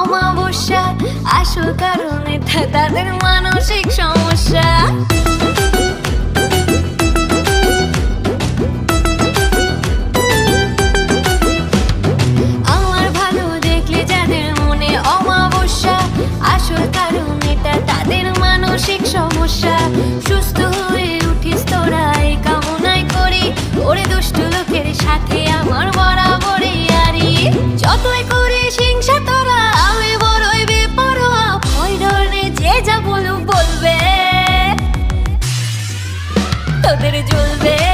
অমাবস্যা, আসল কারণ তাদের মানসিক সমস্যা। আমার ভালো দেখলে যাদের মনে অমাবস্যা তাদের মানসিক সমস্যা। সুস্থ হয়ে উঠিস তোরা, এই কামনাই করি। ওরে দুষ্ট লোকের সাথে kaderi cüzde